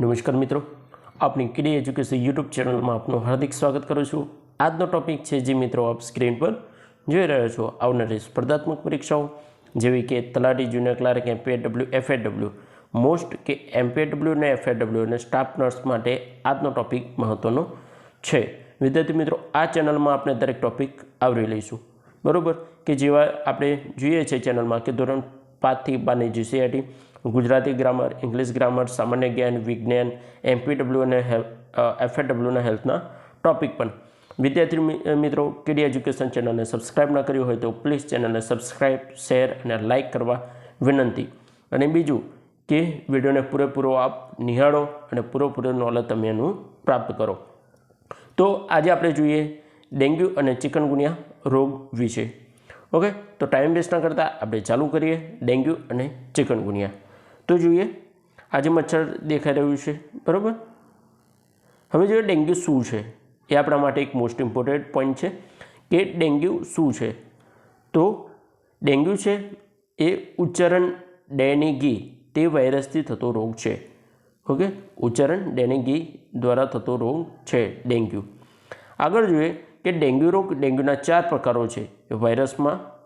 નમસ્કાર મિત્રો આપણી કિડી એજ્યુકેશન યુટ્યુબ ચેનલમાં આપનું હાર્દિક સ્વાગત કરું છું. આજનો ટોપિક છે જે મિત્રો આપ સ્ક્રીન પર જોઈ રહ્યા છો, આવનારી સ્પર્ધાત્મક પરીક્ષાઓ, જેવી કે તલાટી junior clerk MPHW FHW most કે એમપીએડબલ્યુ અને એફએડબલ્યુ અને સ્ટાફ નર્સ માટે આજનો ટોપિક મહત્ત્વનો છે. વિદ્યાર્થી મિત્રો, આ ચેનલમાં આપણે દરેક ટોપિક આવરી લઈશું. બરાબર? કે જેવા આપણે જોઈએ છે ચેનલમાં કે ધોરણ પાંચથી બારની GCERT Gujarati grammar, English grammar, સામાન્ય જ્ઞાન, વિજ્ઞાન, એમપીડબ્લ્યુ અને એફએડબ્લ્યુના હેલ્થના ટોપિક પણ. વિદ્યાર્થી મિત્રો, કેડી એજ્યુકેશન ચેનલને સબસ્ક્રાઇબ ન કર્યું હોય તો પ્લીઝ ચેનલને સબસ્ક્રાઇબ, શેર અને લાઇક કરવા વિનંતી. અને બીજું કે વિડીયોને પૂરેપૂરો આપ નિહાળો અને પૂરેપૂરો નોલેજ તમે એનું પ્રાપ્ત કરો. તો આજે આપણે જોઈએ ડેન્ગ્યુ અને ચિકનગુનિયા રોગ વિશે. ઓકે? તો ટાઈમ વેસ્ટ ન કરતાં આપણે ચાલુ કરીએ ડેન્ગ્યુ અને ચિકનગુનિયા. તો જોઈએ. આજે મચ્છર દેખાઈ રહ્યું છે. બરાબર? હવે જોઈએ ડેન્ગ્યુ શું છે? એ આપણા માટે એક મોસ્ટ ઇમ્પોર્ટન્ટ પોઈન્ટ છે કે ડેન્ગ્યુ શું છે? તો ડેન્ગ્યુ છે એ ઉચ્ચારણ ડેનિગી તે વાયરસથી થતો રોગ છે. ઓકે? ઉચ્ચારણ ડેનિગી દ્વારા થતો રોગ છે ડેન્ગ્યુ. આગળ જોઈએ કે ડેન્ગ્યુ રોગ ડેન્ગ્યુના ચાર પ્રકારો છે. એ વાયરસમાં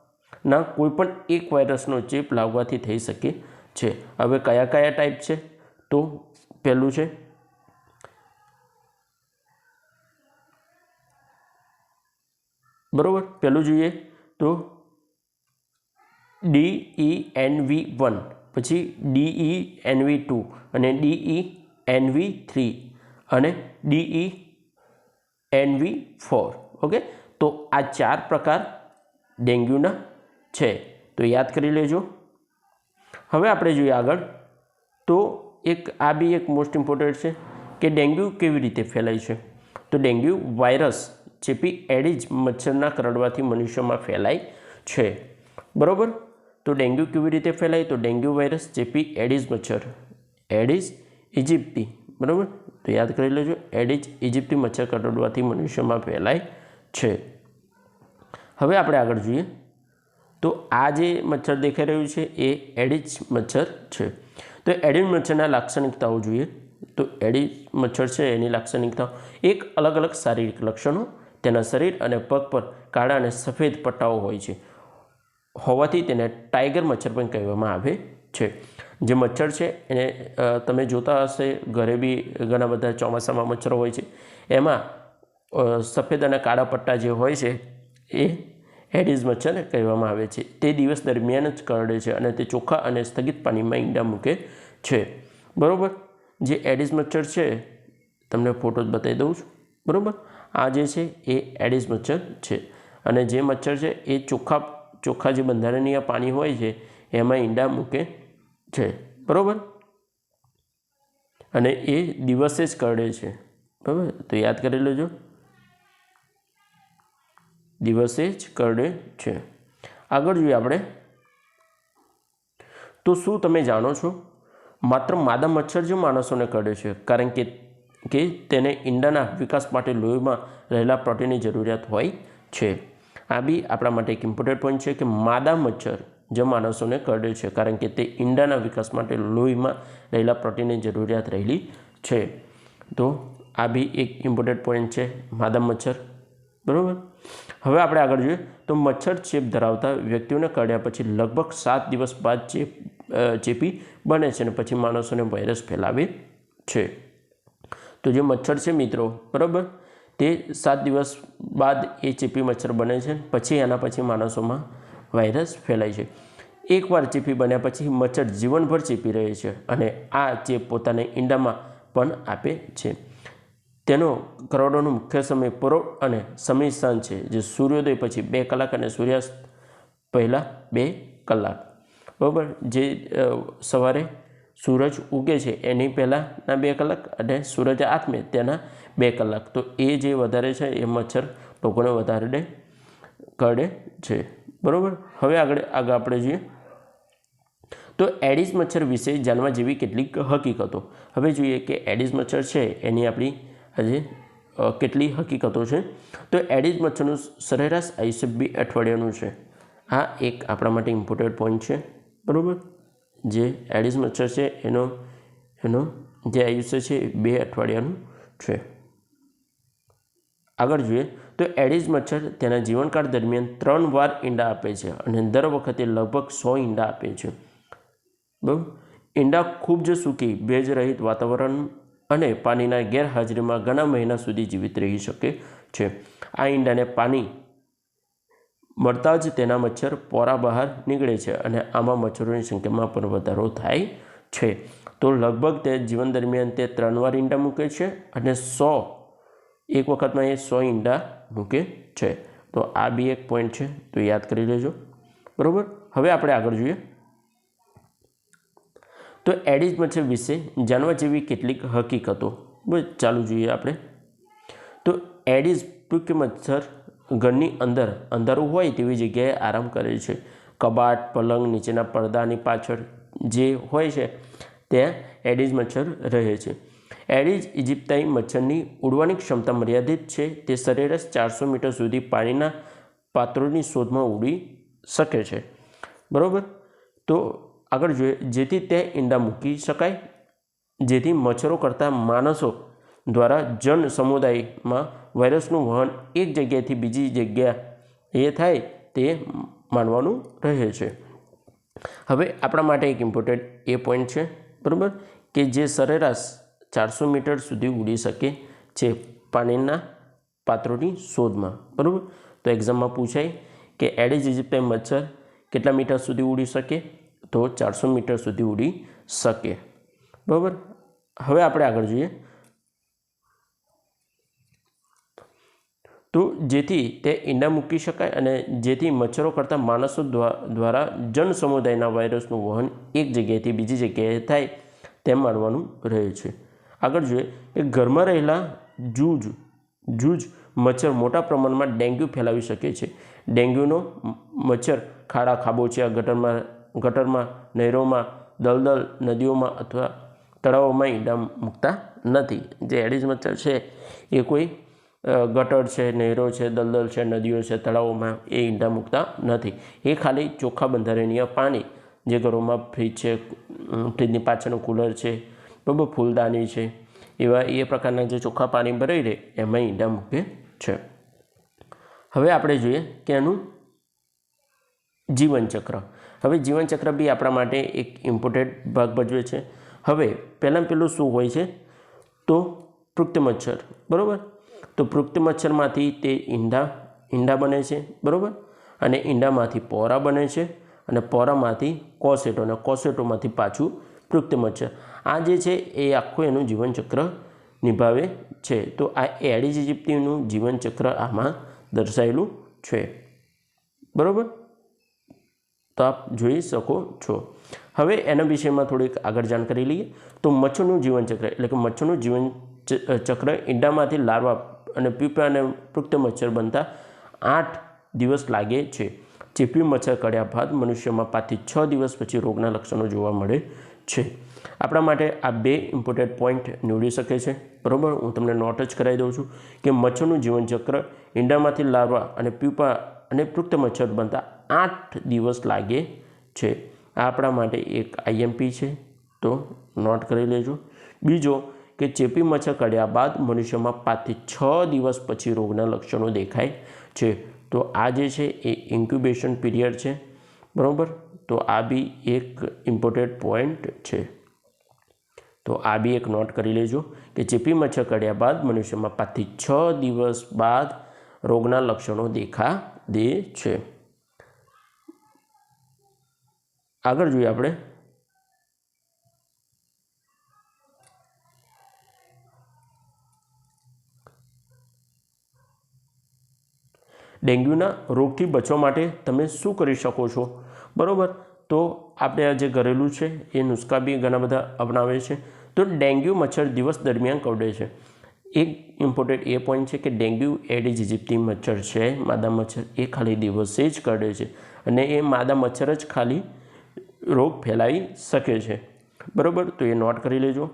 ના કોઈપણ એક વાયરસનો ચેપ લાવવાથી થઈ શકે છે. હવે કયા કયા ટાઈપ છે? તો પહેલું છે. બરાબર? પહેલું જોઈએ તો D E N V one પછી D E N V two અને D E N V three અને D E N V four okay તો આ ચાર પ્રકાર ડેન્ગ્યુના છે. તો યાદ કરી લેજો. હવે આપણે જોઈએ આગળ. તો એક, આ બી એક મોસ્ટ ઇમ્પોર્ટન્ટ છે કે ડેન્ગ્યુ કેવી રીતે ફેલાય છે? તો ડેન્ગ્યુ વાયરસ ચેપી એડિજ મચ્છરના કરડવાથી મનુષ્યમાં ફેલાય છે. બરાબર? તો ડેન્ગ્યુ કેવી રીતે ફેલાય? તો ડેન્ગ્યુ વાયરસ ચેપી એડિઝ મચ્છર એડિઝ ઇજિપ્તી, બરાબર? તો યાદ કરી લેજો એડિઝ ઇજિપ્તી મચ્છર કરડવાથી મનુષ્યમાં ફેલાય છે. હવે આપણે આગળ જોઈએ. તો આ જે મચ્છર દેખાઈ રહ્યું છે, એ એડિચ મચ્છર છે. તો એડિડ મચ્છરના લાક્ષણિકતાઓ જોઈએ. તો એડિચ મચ્છર છે, એની લાક્ષણિકતાઓ. એક અલગ અલગ શારીરિક લક્ષણો. તેના શરીર અને પગ પર કાળા અને સફેદ પટ્ટાઓ હોય છે. હોવાથી તેને ટાઈગર મચ્છર પણ કહેવામાં આવે છે. જે મચ્છર છે, એને તમે જોતા હશે, ઘરે બી ઘણા બધા ચોમાસામાં મચ્છરો હોય છે. એમાં સફેદ અને કાળા પટ્ટા જે હોય છે, એ એડિઝ મચ્છર કહેવામાં આવે છે. તે દિવસ દરમિયાન જ કરડે છે અને તે ચોખ્ખા અને સ્થગિત પાણીમાં ઈંડા મૂકે છે. બરાબર? જે એડિઝ મચ્છર છે, તમને ફોટો જ બતાવી દઉં છું. બરાબર? આ જે છે, એ એડિઝ મચ્છર છે. અને જે મચ્છર છે, એ ચોખ્ખા ચોખ્ખા જે બંધારણીય પાણી હોય છે, એમાં ઈંડા મૂકે છે. બરાબર? અને એ દિવસે જ કરડે છે. બરાબર? તો યાદ કરી લેજો. દિવસે જ કરડે છે. આગળ જોઈએ આપણે. તો શું તમે જાણો છો? માત્ર માદા મચ્છર જ માણસોને કરડે છે, કારણ કે કે તેને ઈંડાના વિકાસ માટે લોહીમાં રહેલા પ્રોટીનની જરૂરિયાત હોય છે. આ બી આપણા માટે એક ઇમ્પોર્ટન્ટ પોઈન્ટ છે કે માદા મચ્છર જે માણસોને કરડે છે, કારણ કે તે ઈંડાના વિકાસ માટે લોહીમાં રહેલા પ્રોટીનની જરૂરિયાત રહેલી છે. તો આ બી એક ઇમ્પોર્ટન્ટ પોઈન્ટ છે, માદા મચ્છર બરાબર? હવે આપણે આગળ જોઈએ. તો મચ્છર ચેપ ધરાવતા વ્યક્તિઓને કાઢ્યા પછી લગભગ સાત દિવસ બાદ ચેપ ચેપી બને છે અને પછી માણસોને વાયરસ ફેલાવે છે. તો જે મચ્છર છે મિત્રો, બરાબર? તે સાત દિવસ બાદ એ ચેપી મચ્છર બને છે પછી એના પછી માણસોમાં વાયરસ ફેલાય છે. એકવાર ચેપી બન્યા પછી મચ્છર જીવનભર ચેપી રહે છે અને આ ચેપ પોતાને ઈંડામાં પણ આપે છે. તેનો કરોડોનો મુખ્ય સમય પૂરો અને સમય સ્થાન છે, જે સૂર્યોદય પછી બે કલાક અને સૂર્યાસ્ત પહેલાં બે કલાક. બરાબર? જે સવારે સૂરજ ઉગે છે, એની પહેલાંના બે કલાક અને સૂરજ આત્મે તેના બે કલાક. તો એ જે વધારે છે, એ મચ્છર લોકોને વધારે કરડે છે. બરાબર? હવે આગળ આગળ આપણે જોઈએ. તો એડિસ મચ્છર વિશે જાણવા જેવી કેટલીક હકીકતો. હવે જોઈએ કે એડિસ મચ્છર છે, એની આપણી આજે કેટલી હકીકતો છે? તો એડિઝ મચ્છરનું સરેરાશ આયુષ્ય બે અઠવાડિયાનું છે. આ એક આપણા માટે ઇમ્પોર્ટન્ટ પોઈન્ટ છે. બરાબર? જે એડિઝ મચ્છર છે, એનો એનો જે આયુષ્ય છે બે અઠવાડિયાનું છે. આગળ જોઈએ, તો એડિઝ મચ્છર તેના જીવનકાળ દરમિયાન ત્રણ વાર ઈંડા આપે છે અને દર વખતે લગભગ સો ઈંડા આપે છે. બરાબર? ઈંડા ખૂબ જ સૂકી, ભેજરહિત વાતાવરણ અને પાણીના ગેરહાજરીમાં ઘણા મહિના સુધી જીવિત રહી શકે છે. આ ઈંડાને પાણી મળતા જ તેના મચ્છર પોરા બહાર નીકળે છે અને આમાં મચ્છરોની સંખ્યામાં પણ વધારો થાય છે. તો લગભગ તે જીવન દરમિયાન તે ત્રણ વાર ઈંડા મૂકે છે અને સો, એક વખતમાં એ સો ઈંડા મૂકે છે. તો આ બી એક પોઈન્ટ છે, તો યાદ કરી લેજો. બરાબર? હવે આપણે આગળ જોઈએ. તો એડિઝ મચ્છર વિશે જાણવા જેવી કેટલીક હકીકતો. ચાલુ જોઈએ આપણે. તો એડિઝ ટૂંકી મચ્છર ઘરની અંદર, અંધારું હોય તેવી જગ્યાએ આરામ કરે છે. કબાટ, પલંગ, નીચેના પડદાની પાછળ જે હોય છે, ત્યાં એડિઝ મચ્છર રહે છે. એડિઝ ઇજિપ્તાઈ મચ્છરની ઉડવાની ક્ષમતા મર્યાદિત છે. તે સરેરાશ ચારસો મીટર સુધી પાણીના પાત્રોની શોધમાં ઉડી શકે છે. બરાબર? તો આગળ જોઈએ, જેથી તે ઈંડા મૂકી શકાય. જેથી મચ્છરો કરતાં માણસો દ્વારા જન સમુદાયમાં વાયરસનું વહન એક જગ્યાએથી બીજી જગ્યા એ થાય તે માનવાનું રહે છે. હવે આપણા માટે એક ઇમ્પોર્ટન્ટ એ પોઈન્ટ છે, બરાબર? કે જે સરેરાશ ચારસો મીટર સુધી ઉડી શકે છે પાણીના પાત્રોની શોધમાં, બરાબર? તો એક્ઝામમાં પૂછાય કે એડિઝ ઇજિપ્તાઈ મચ્છર કેટલા મીટર સુધી ઉડી શકે? તો ચારસો મીટર સુધી ઉડી શકે. બરાબર? હવે આપણે આગળ જોઈએ. તો જેથી તે ઈંડા મૂકી શકાય અને જેથી મચ્છરો કરતાં માણસો દ્વારા જન સમુદાયના વાયરસનું વહન એક જગ્યાએથી બીજી જગ્યાએ થાય તેમ માનવાનું રહે છે. આગળ જોઈએ કે ઘરમાં રહેલા જૂજ જૂજ મચ્છર મોટા પ્રમાણમાં ડેન્ગ્યુ ફેલાવી શકે છે. ડેન્ગ્યુનો મચ્છર ખાડા, ખાબોચિયા ગટરમાં ગટરમાં, નહેરોમાં, દલદલ નદીઓમાં અથવા તળાવોમાં ઈંડા મૂકતા નથી. જે એડિઝ મચ્છર છે એ કોઈ ગટર છે, નહેરો છે, દલદલ છે, નદીઓ છે, તળાવોમાં એ ઈંડા મૂકતા નથી. એ ખાલી ચોખ્ખા બંધારણીય પાણી, જે ઘરોમાં ફ્રીજ છે ફ્રીજની પાછળનું કુલર છે બરાબર ફૂલદાની છે, એવા એ પ્રકારના જે ચોખ્ખા પાણી ભરાઈ રહે એમાં ઈંડા મૂકે છે. હવે આપણે જોઈએ કે એનું જીવનચક્ર. હવે જીવનચક્ર બી આપણા માટે એક ઇમ્પોર્ટન્ટ ભાગ ભજવે છે. હવે પહેલાં પહેલું શું હોય છે? તો પૃક્ત મચ્છર, બરાબર? તો પૃક્ત મચ્છરમાંથી તે ઈંડા ઈંડા બને છે, બરાબર? અને ઈંડામાંથી પોરા બને છે અને પોરામાંથી કોસેટો અને કોસેટોમાંથી પાછું પૃક્ત મચ્છર. આ જે છે એ આખું એનું જીવનચક્ર નિભાવે છે. તો આ એડિઝ ઇજિપ્તીનું જીવનચક્ર આમાં દર્શાવેલું છે. બરાબર? તો આપ જોઈ શકો છો. હવે એના વિષયમાં થોડીક આગળ જાણકારી લઈએ. તો મચ્છરનું જીવનચક્ર, એટલે કે મચ્છરનું જીવન ચક્ર ઈંડામાંથી લાર્વા અને પીપા અને પુખ્ત મચ્છર બનતા આઠ દિવસ લાગે છે. ચેપી મચ્છર કર્યા બાદ મનુષ્યમાં પાંચથી છ દિવસ પછી રોગના લક્ષણો જોવા મળે છે. આપણા માટે આ બે ઇમ્પોર્ટન્ટ પોઈન્ટ નીવડી શકે છે. બરાબર? હું તમને નોટ જ કરાવી દઉં છું કે મચ્છરનું જીવનચક્ર ઈંડામાંથી લાર્વા અને પીપા અને પુખ્ત મચ્છર બનતા આઠ દિવસ લાગે છે. આપણા માટે એક આઈએમપી છે, તો નોટ કરી લેજો. બીજો કે ચેપી મચ્છર કર્યા બાદ મનુષ્યમાં પાંચથી છ દિવસ પછી રોગના લક્ષણો દેખાય છે. તો આ જે છે એ ઇન્ક્યુબેશન પીરિયડ છે, બરાબર? તો આ બી એક ઇમ્પોર્ટન્ટ પોઈન્ટ છે. તો આ બી એક નોટ કરી લેજો કે ચેપી મચ્છર કર્યા બાદ મનુષ્યમાં પાંચથી છ દિવસ બાદ રોગના લક્ષણો દેખા દે છે. આગળ જોઈએ આપણે. ડેન્ગ્યુના રોગથી બચવા માટે તમે શું કરી શકો છો? બરાબર? તો આપણે આ જે ઘરેલું છે, એ નુસ્ખા બી ઘણા બધા અપનાવે છે. તો ડેન્ગ્યુ મચ્છર દિવસ દરમિયાન કરડે છે. એક ઇમ્પોર્ટન્ટ એ પોઈન્ટ છે કે ડેન્ગ્યુ એડિઝ ઇજિપ્તી મચ્છર છે. માદા મચ્છર એ ખાલી દિવસે જ કરડે છે. અને એ માદા મચ્છર જ ખાલી રોગ ફેલાઈ શકે છે. બરાબર? તો એ નોટ કરી લેજો.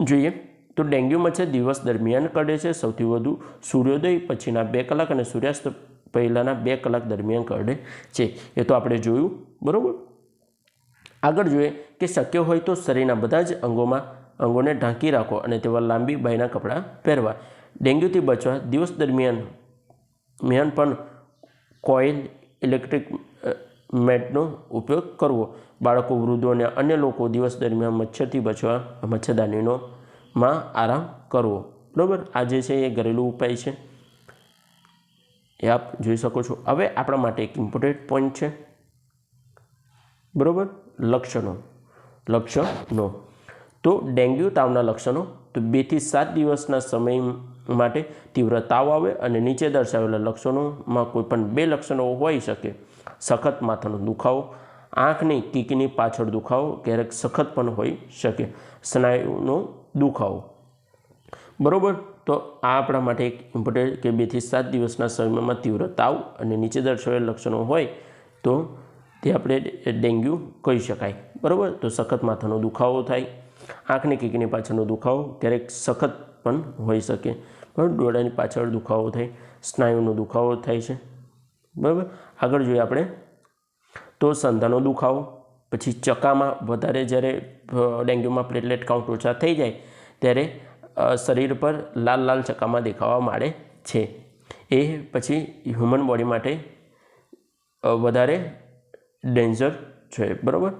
જોઈએ. તો ડેન્ગ્યુ મચ્છર દિવસ દરમિયાન કરડે છે. સૌથી વધુ સૂર્યોદય, પછીના બે કલાક અને સૂર્યાસ્ત પહેલાંના બે કલાક દરમિયાન કરડે છે. એ તો આપણે જોયું. બરાબર? આગળ જોઈએ કે શક્ય હોય તો શરીરના બધા જ અંગોમાં અંગોને ઢાંકી રાખો અને તેવા લાંબી બાયના કપડાં પહેરવા. ડેન્ગ્યુથી બચવા દિવસ દરમિયાન મેન પણ કોઇલ, ઇલેક્ટ્રિક મેટનો ઉપયોગ કરવો. બાળકો, વૃદ્ધો અને અન્ય લોકો દિવસ દરમિયાન મચ્છરથી બચવા મચ્છરદાનીનો માં આરામ કરવો. બરાબર? આ જે છે એ ઘરેલું ઉપાય છે. એ આપ જોઈ શકો છો. હવે આપણા માટે એક ઇમ્પોર્ટન્ટ પોઈન્ટ છે. બરાબર? લક્ષણો. લક્ષણો. તો ડેન્ગ્યુ, તાવના લક્ષણો. તો બેથી સાત દિવસના સમય માટે તીવ્ર તાવ આવે અને નીચે દર્શાવેલા લક્ષણોમાં કોઈ પણ બે લક્ષણો હોઈ શકે. સખત માથાનો દુખાવો, આંખની કીકની પાછળ દુખાવો ક્યારેક સખત પણ હોઈ શકે, સ્નાયુનો દુખાવો. બરાબર? તો આ આપણા માટે એક ઇમ્પોર્ટન્ટ કે બેથી સાત દિવસના સમયમાં તીવ્ર તાવ અને નીચે દર્શાવેલ લક્ષણો હોય તો તે આપણે ડેન્ગ્યુ કહી શકાય. બરાબર? તો સખત માથાનો દુખાવો થાય, આંખની કીકની પાછળનો દુખાવો ક્યારેક સખત પણ હોઈ શકે. બરાબર? ડોળાની પાછળ દુખાવો થાય, સ્નાયુનો દુખાવો થાય છે. બરાબર? આગળ જોઈએ આપણે. તો સંધાનો દુખાવો, પછી ચકામાં વધારે જ્યારે ડેન્ગ્યુમાં પ્લેટલેટ કાઉન્ટ ઓછા થઈ જાય, ત્યારે શરીર પર લાલ લાલ ચકામાં દેખાવા માંડે છે. એ પછી હ્યુમન બોડી માટે વધારે ડેન્જર છે, બરાબર?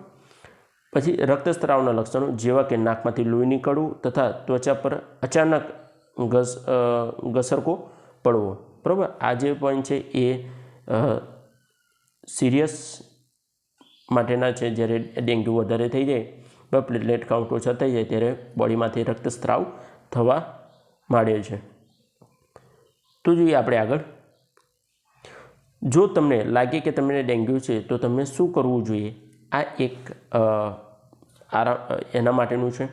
પછી રક્તસ્રાવના લક્ષણો જેવા કે નાકમાંથી લોહી નીકળવું તથા ત્વચા પર અચાનક ઘસ ઘસરકો પડવો, બરાબર? આ જે પોઈન્ટ છે એ સિરિયસ માટેના છે, જ્યારે ડેન્ગ્યુ વધારે થઈ જાય বা પ્લેટલેટ કાઉન્ટ ઓછા થઈ જાય, ત્યારે બોડીમાંથી રક્તસ્રાવ થવા માંડે છે. તો જોઈએ આપણે આગળ. જો તમને લાગે કે તમને ડેન્ગ્યુ છે, તો તમે શું કરવું જોઈએ? આ એક આરામ, એના માટેનું છે.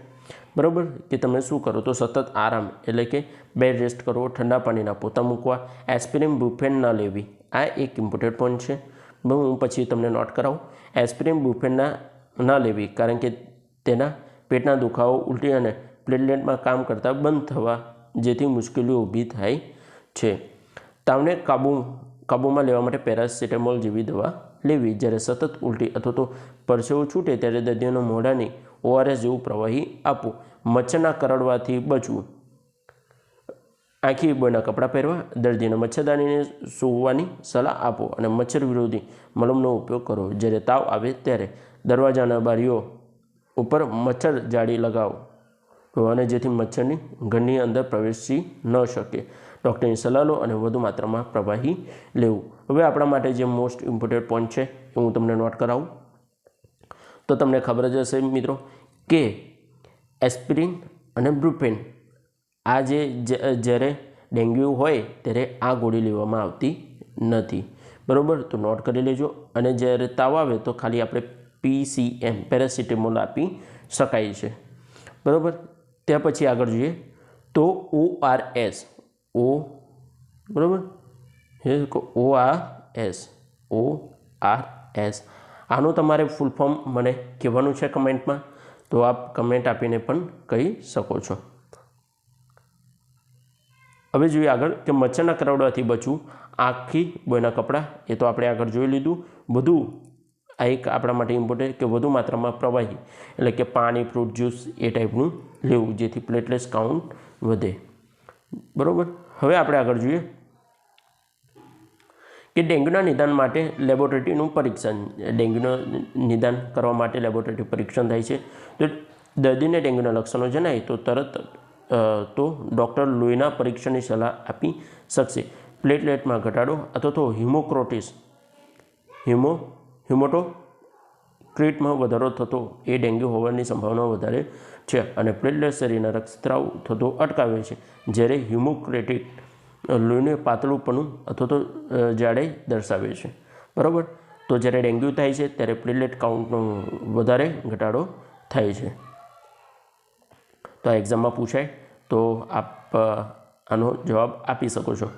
બરાબર? કે તમે શું કરો? તો સતત આરામ, એટલે કે બેડ રેસ્ટ કરવો ઠંડા પાણીના પોતા મૂકવા, એસ્પિરિન બુફેન ન લેવી. આ એક ઇમ્પોર્ટન્ટ પોઈન્ટ છે. હું પછી તમને નોટ કરાવું. એસ્પિરિન બુફેનના ન લેવી, કારણ કે તેના પેટના દુખાવો ઉલટી અને પ્લેટલેટમાં કામ કરતાં બંધ થવા જેથી મુશ્કેલીઓ ઊભી થાય છે. તાવને કાબુ, કાબૂમાં લેવા માટે પેરાસિટામોલ જેવી દવા લેવી. જ્યારે સતત ઉલટી અથવા તો પરસેવો છૂટે ત્યારે દર્દીઓના મોઢાની ઓઆરએસ જેવું પ્રવાહી આપવું. મચ્છરના કરડવાથી બચવું. આંખી બોયના કપડાં પહેરવા, દર્દીને મચ્છરદાનીને સૂવવાની સલાહ આપો અને મચ્છર વિરોધી મલમનો ઉપયોગ કરો. જ્યારે તાવ આવે ત્યારે દરવાજાના બારીઓ ઉપર મચ્છર જાળી લગાવો અને જેથી મચ્છરની ઘરની અંદર પ્રવેશી ન શકે. ડૉક્ટરની સલાહ લો અને વધુ માત્રામાં પ્રવાહી લેવું. હવે આપણા માટે જે મોસ્ટ ઇમ્પોર્ટન્ટ પોઈન્ટ છે એ હું તમને નોટ કરાવું. તો તમને ખબર જ હશે મિત્રો કે એસ્પિરિન અને બ્રુપેન આ જે જ્યારે ડેન્ગ્યુ હોય ત્યારે આ ગોળી લેવામાં આવતી નથી. બરાબર? તો નોટ કરી લેજો. અને જ્યારે તાવ આવે તો ખાલી આપણે પીસીએમ પેરાસિટેમોલ આપી શકાય છે. બરાબર? ત્યાં પછી આગળ જોઈએ. તો ઓ એસ. ઓ, બરાબર? O R S. O R S. આનું તમારે ફૂલ ફોર્મ મને કહેવાનું છે કમેન્ટમાં. તો આપ કમેન્ટ આપીને પણ કહી શકો છો. હવે જોઈએ આગળ કે મચ્છરના કરવડાથી બચવું. આખી બોયના કપડાં, એ તો આપણે આગળ જોઈ લીધું. વધુ, આ એક આપણા માટે ઇમ્પોર્ટન્ટ કે વધુ માત્રામાં પ્રવાહી, એટલે કે પાણી ફ્રૂટ જ્યુસ એ ટાઈપનું લેવું, જેથી પ્લેટલેસ કાઉન્ટ વધે. બરાબર? હવે આપણે આગળ જોઈએ કે ડેન્ગ્યુના નિદાન માટે લેબોરેટરીનું પરીક્ષણ, ડેન્ગ્યુનું નિદાન કરવા માટે લેબોરેટરી પરીક્ષણ થાય છે. તો દર્દીને ડેન્ગ્યુના લક્ષણો જણાય તો તરત તો ડૉક્ટર લોહીના પરીક્ષણની સલાહ આપી શકશે. પ્લેટલેટમાં ઘટાડો અથવા તો હિમોક્રોટિસ. હિમો હિમોટોક્રિટમાં વધારો થતો એ ડેન્ગ્યુ હોવાની સંભાવના વધારે છે અને પ્લેટલેટ શરીરના રક્તસ્રાવ થતો અટકાવે છે, જ્યારે હિમોક્રેટિક લોહીને પાતળુંપણું અથવા તો જાડે દર્શાવે છે. બરાબર? તો જ્યારે ડેન્ગ્યુ થાય છે, ત્યારે પ્લેટલેટ કાઉન્ટનો વધારે ઘટાડો થાય છે. તો આ એક્ઝામમાં પૂછાય. તો આપ આનો જવાબ આપી શકો છો.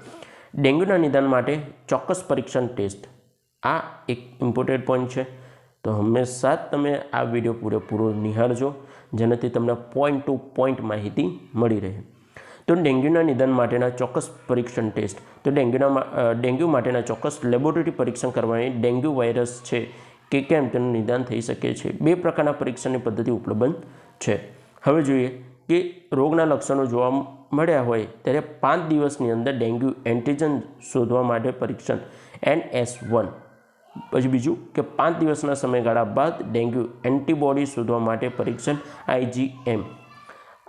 ડેન્ગ્યુના નિદાન માટે ચોક્કસ પરીક્ષણ ટેસ્ટ. આ એક ઇમ્પોર્ટન્ટ પોઈન્ટ છે. તો હંમેશા તમે આ વીડિયો પૂરેપૂરો નિહાળજો, જેનાથી તમને પોઈન્ટ ટુ પોઈન્ટ માહિતી મળી રહે. તો ડેન્ગ્યુના નિદાન માટેના ચોક્કસ પરીક્ષણ ટેસ્ટ. તો ડેન્ગ્યુના ડેન્ગ્યુ માટેના ચોક્કસ લેબોરેટરી પરીક્ષણ કરવાની ડેન્ગ્યુ વાયરસ છે કે કેમ તેનું નિદાન થઈ શકે છે. બે પ્રકારના પરીક્ષણની પદ્ધતિ ઉપલબ્ધ છે. હવે જોઈએ કે રોગના લક્ષણો જોવા મળ્યા હોય ત્યારે પાંચ દિવસની અંદર ડેન્ગ્યુ એન્ટીજન શોધવા માટે પરીક્ષણ એન એસ વન. પછી બીજું કે પાંચ દિવસના સમયગાળા બાદ ડેન્ગ્યુ એન્ટીબોડી શોધવા માટે પરીક્ષણ આઈજીએમ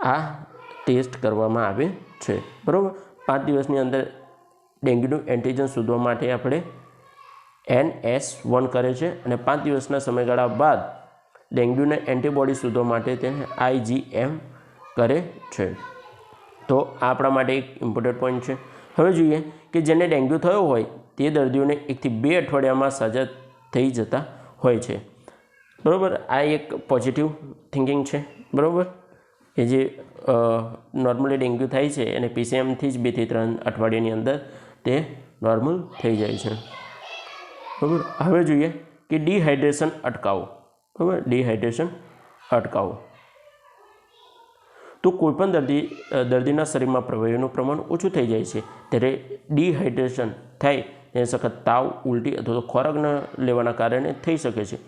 આ ટેસ્ટ કરવામાં આવે છે. બરાબર? પાંચ દિવસની અંદર ડેન્ગ્યુનું એન્ટીજન શોધવા માટે આપણે એન એસ વન કરે છે અને પાંચ દિવસના સમયગાળા બાદ ડેન્ગ્યુને એન્ટીબોડી શોધવા માટે તેને આઈજીએમ કરે છે. તો આપણા માટે એક ઇમ્પોર્ટન્ટ પોઈન્ટ છે. હવે જોઈએ કે જેને ડેન્ગ્યુ થયો હોય, તે દર્દીઓને એકથી બે અઠવાડિયામાં સાજા થઈ જતા હોય છે. બરાબર? આ એક પોઝિટિવ થિંકિંગ છે. બરાબર? કે જે નોર્મલી ડેન્ગ્યુ થાય છે અને પીસીએમથી જ બેથી ત્રણ અઠવાડિયાની અંદર તે નોર્મલ થઈ જાય છે. બરાબર? હવે જોઈએ કે ડિહાઇડ્રેશન અટકાવો. બરાબર? ડિહાઇડ્રેશન અટકાવો. તો કોઈપણ દર્દી દર્દીના શરીરમાં પ્રવાહીનું પ્રમાણ ઓછું થઈ જાય છે. ત્યારે ડિહાઇડ્રેશન થાય, તેને સખત તાવ, ઉલટી અથવા તો ખોરાક ન લેવાના કારણે થઈ શકે છે.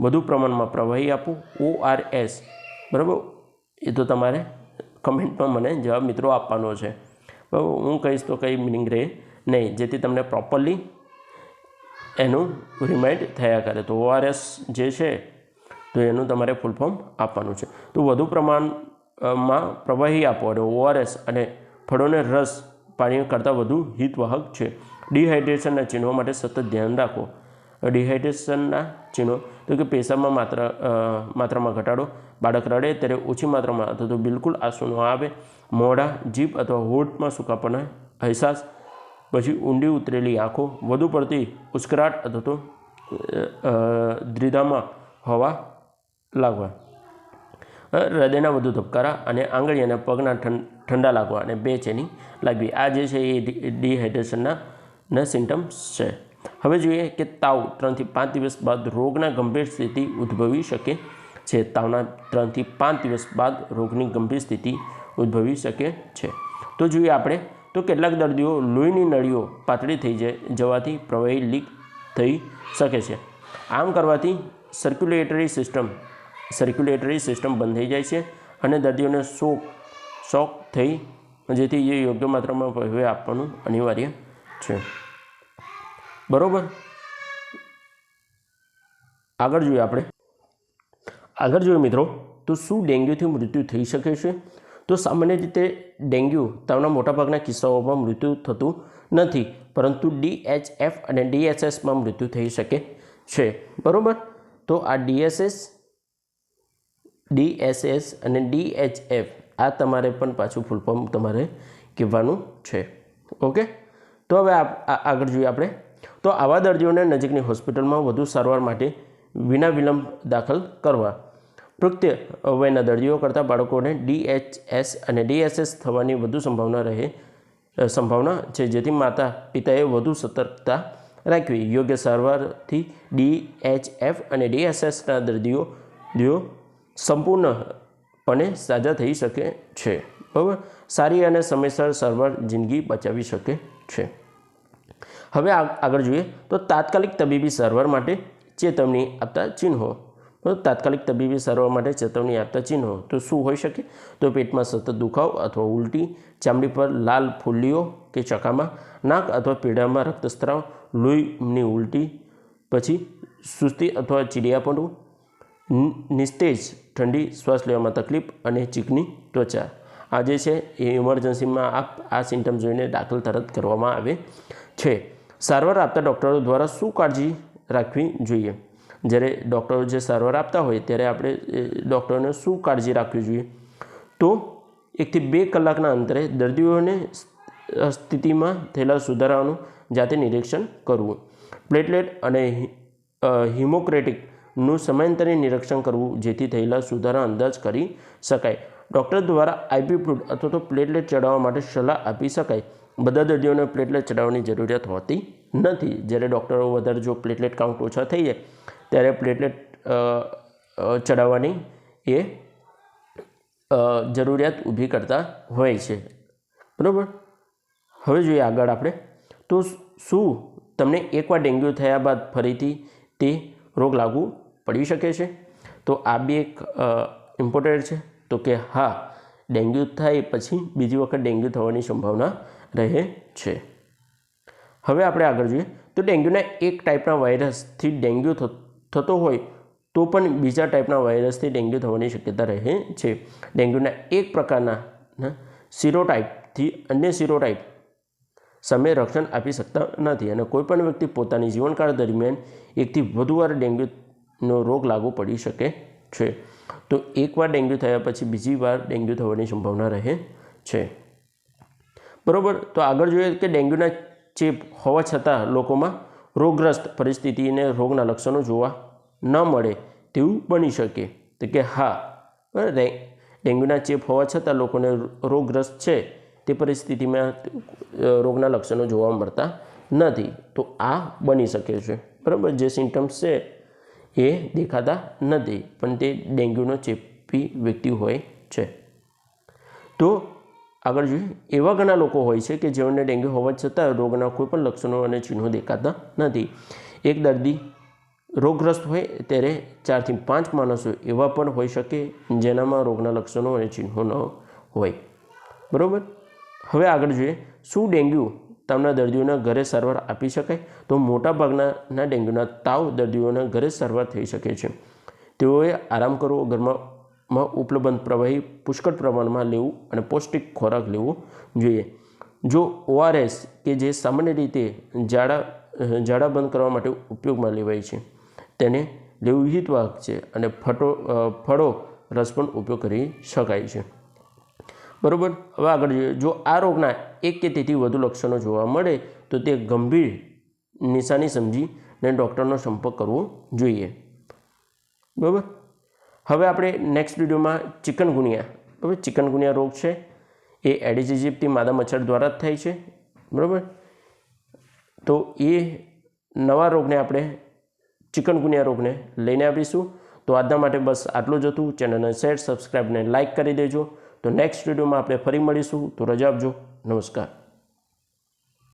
વધુ પ્રમાણમાં પ્રવાહી આપો ઓઆરએસ બરાબર? એ તો તમારે કમેન્ટમાં મને જવાબ મિત્રો આપવાનો છે. બરાબર? હું કહીશ તો કંઈ મિનિંગ રહે નહીં. જેથી તમને પ્રોપરલી એનું રિમાઇન્ડ થયા કરે. તો ઓઆરએસ જે છે, તો એનું તમારે ફૂલ ફોર્મ આપવાનું છે. તો વધુ પ્રમાણમાં પ્રવાહી આપો અને ઓઆરએસ અને ફળોને રસ પાણી કરતાં વધુ હિતવાહક છે. ડિહાઇડ્રેશનના ચિહ્નો માટે સતત ધ્યાન રાખો. ડિહાઇડ્રેશનના ચિહ્નો, તો કે પેશાબમાં માત્ર માત્રામાં ઘટાડો. બાળક રડે ત્યારે ઓછી માત્રામાં અથવા તો બિલકુલ આંસુ ન આવે. મોઢા, જીભ અથવા હોઠમાં સુકાપણનો અહેસાસ. પછી ઊંડી ઉતરેલી આંખો, વધુ પડતી ઉસ્કરાટ અથવા તો દ્રિધામાં હવા લાગવા. હૃદયના વધુ ધબકારા અને આંગળી અને પગના ઠંડા લાગવા અને બેચેની લાગવી. આ જે છે એ ડિહાઇડ્રેશનના સિમ્ટમ્સ છે. હવે જોઈએ કે તાવ ત્રણથી પાંચ દિવસ બાદ રોગના ગંભીર સ્થિતિ ઉદ્ભવી શકે છે. તાવના ત્રણથી પાંચ દિવસ બાદ રોગની ગંભીર સ્થિતિ ઉદ્ભવી શકે છે. તો જોઈએ આપણે, તો કેટલાક દર્દીઓ લોહીની નળીઓ પાતળી થઈ જાય, જવાથી પ્રવાહી લીક થઈ શકે છે. આમ કરવાથી સર્ક્યુલેટરી સિસ્ટમ સર્ક્યુલેટરી સિસ્ટમ બંધ થઈ જાય છે અને દર્દીઓને શોક શોક થઈ, જેથી એ યોગ્ય માત્રામાં હવે આપવાનું અનિવાર્ય છે. બરાબર? આગળ જોઈએ આપણે. આગળ જોઈએ મિત્રો, તો શું ડેન્ગ્યુથી મૃત્યુ થઈ શકે છે? તો સામાન્ય રીતે ડેન્ગ્યુ તાવના મોટાભાગના કિસ્સાઓમાં મૃત્યુ થતું નથી, પરંતુ ડીએચએફ અને ડીએસએસમાં મૃત્યુ થઈ શકે છે. બરાબર? તો આ ડીએસએસ ડીએસએસ અને ડીએચએફ, આ તમારે પણ પાછું ફૂલ ફોર્મ તમારે કહેવાનું છે. ઓકે તો હવે આગળ જોઈએ આપણે. તો આવા દર્દીઓને નજીકની હોસ્પિટલમાં વધુ સારવાર માટે વિના વિલંબ દાખલ કરવા. પુખ્ત વયના દર્દીઓ કરતાં બાળકોને ડીએચએસ અને ડીએસએસ થવાની વધુ સંભાવના રહે સંભાવના છે, જેથી માતા પિતાએ વધુ સતર્કતા રાખવી. યોગ્ય સારવારથી ડીએચએફ અને ડીએસએસના દર્દીઓ સંપૂર્ણપણે સાજા થઈ શકે છે. બરાબર? સારી અને સમયસર સારવાર જિંદગી બચાવી શકે છે. હવે આગળ જોઈએ તો તાત્કાલિક તબીબી સારવાર માટે ચેતવણી આપતા ચિહ્નો. તાત્કાલિક તબીબી સારવાર માટે ચેતવણી આપતા ચિહ્નો. તો શું હોઈ શકે? તો પેટમાં સતત દુખાવ અથવા ઉલટી, ચામડી પર લાલ ફૂલ્લીઓ કે ચકામાં, નાક અથવા પીડામાં રક્તસ્રાવ, લોહીની ઉલટી, પછી સુસ્તી અથવા ચીડિયાપણું નિસ્તેજ, ઠંડી, શ્વાસ લેવામાં તકલીફ અને ચીકની ત્વચા. આ જે છે એ ઇમરજન્સીમાં આપ આ સિમ્ટમ જોઈને દાખલ તરત કરવામાં આવે છે. સારવાર આપતા ડૉક્ટરો દ્વારા શું કાળજી રાખવી જોઈએ? જ્યારે ડૉક્ટરો જે સારવાર આપતા હોય ત્યારે આપણે ડૉક્ટરોને શું કાળજી રાખવી જોઈએ? તો એકથી બે કલાકના અંતરે દર્દીઓને સ્થિતિમાં થયેલા સુધારાનું જાતે નિરીક્ષણ કરવું. પ્લેટલેટ અને હિમોક્રેટિકનું સમયાંતરે નિરીક્ષણ કરવું, જેથી થયેલા સુધારા અંદાજ કરી શકાય. ડૉક્ટર દ્વારા આઈપી ફ્લૂડ અથવા તો પ્લેટલેટ ચડાવવા માટે સલાહ આપી શકાય. બધા દર્દીઓને પ્લેટલેટ ચડાવવાની જરૂરિયાત હોતી નથી. જ્યારે ડૉક્ટરો વધારે જો પ્લેટલેટ કાઉન્ટ ઓછા થઈ જાય, ત્યારે પ્લેટલેટ ચડાવવાની એ જરૂરિયાત ઊભી કરતા હોય છે. બરાબર? હવે જોઈએ આગળ આપણે. તો શું તમને એકવાર ડેન્ગ્યુ થયા બાદ ફરીથી તે રોગ લાગુ પડી શકે છે? તો આ બી એક ઇમ્પોર્ટન્ટ છે. તો કે હા, ડેન્ગ્યુ થાય પછી બીજી વખત ડેન્ગ્યુ થવાની સંભાવના રહે છે. હવે આપણે આગળ જોઈએ. તો ડેન્ગ્યુના એક ટાઈપના વાયરસથી ડેન્ગ્યુ થતો હોય તો પણ બીજા ટાઈપના વાયરસથી ડેન્ગ્યુ થવાની શક્યતા રહે છે. ડેન્ગ્યુના એક પ્રકારના સિરોટાઇપથી અન્ય સિરોટાઇપ સામે રક્ષણ આપી શકતા નથી અને કોઈપણ વ્યક્તિ પોતાની જીવનકાળ દરમિયાન એકથી વધુ વાર ડેન્ગ્યુનો રોગ લાગુ પડી શકે છે. તો એકવાર ડેન્ગ્યુ થયા પછી બીજી વાર ડેન્ગ્યુ થવાની સંભાવના રહે છે. બરાબર? તો આગળ જોઈએ કે ડેન્ગ્યુના ચેપ હોવા છતાં લોકોમાં રોગગ્રસ્ત પરિસ્થિતિને રોગના લક્ષણો જોવા ન મળે તેવું બની શકે. તો કે હા, બરાબર? ડેન્ગ્યુના ચેપ હોવા છતાં લોકોને રોગગ્રસ્ત છે તે પરિસ્થિતિમાં રોગના લક્ષણો જોવા મળતા નથી. તો આ બની શકે છે. બરાબર? જે સિમ્ટમ્સ છે એ દેખાતા નથી, પણ તે ડેન્ગ્યુનો ચેપી વ્યક્તિ હોય છે. તો આગળ જોઈએ, એવા ઘણા લોકો હોય છે કે જેઓને ડેન્ગ્યુ હોવા છતાં રોગના કોઈ પણ લક્ષણો અને ચિહ્નો દેખાતા નથી. એક દર્દી રોગગ્રસ્ત હોય ત્યારે ચારથી પાંચ માણસો એવા પણ હોઈ શકે જેનામાં રોગના લક્ષણો અને ચિહ્નો ન હોય. બરાબર? હવે આગળ જોઈએ, શું ડેન્ગ્યુ તાવના દર્દીઓના ઘરે સારવાર આપી શકાય તો મોટાભાગના ડેન્ગ્યુના તાવ દર્દીઓના ઘરે સારવાર થઈ શકે છે. તેઓએ આરામ કરવો, ઘરમાં ઉપલબ્ધ પ્રવાહી પુષ્કળ પ્રમાણમાં લેવું અને પૌષ્ટિક ખોરાક લેવો જોઈએ. જો ઓઆરએસ કે જે સામાન્ય રીતે ઝાડા ઝાડા બંધ કરવા માટે ઉપયોગમાં લેવાય છે, તેને લેવું હિતવાહક છે અને ફટો, ફળો રસ પણ ઉપયોગ કરી શકાય છે. બરાબર? હવે આગળ જોઈએ. જો આ રોગના એક કે તેથી વધુ લક્ષણો જોવા મળે, તો તે ગંભીર નિશાની સમજીને ડૉક્ટરનો સંપર્ક કરવો જોઈએ. બરાબર? હવે આપણે નેક્સ્ટ વિડીયોમાં ચિકનગુનિયા. બરાબર? ચિકનગુનિયા રોગ છે. એ એડિસ માદા મચ્છર દ્વારા જ થાય છે. બરાબર? તો એ નવા રોગને આપણે ચિકનગુનિયા રોગને લઈને આવીશું. તો આજના માટે બસ આટલું જ હતું. ચેનલને શેર સબસ્ક્રાઈબને લાઇક કરી દેજો. તો નેક્સ્ટ વિડીયોમાં આપણે ફરી મળીશું. તો રજા આપજો. નમસ્કાર.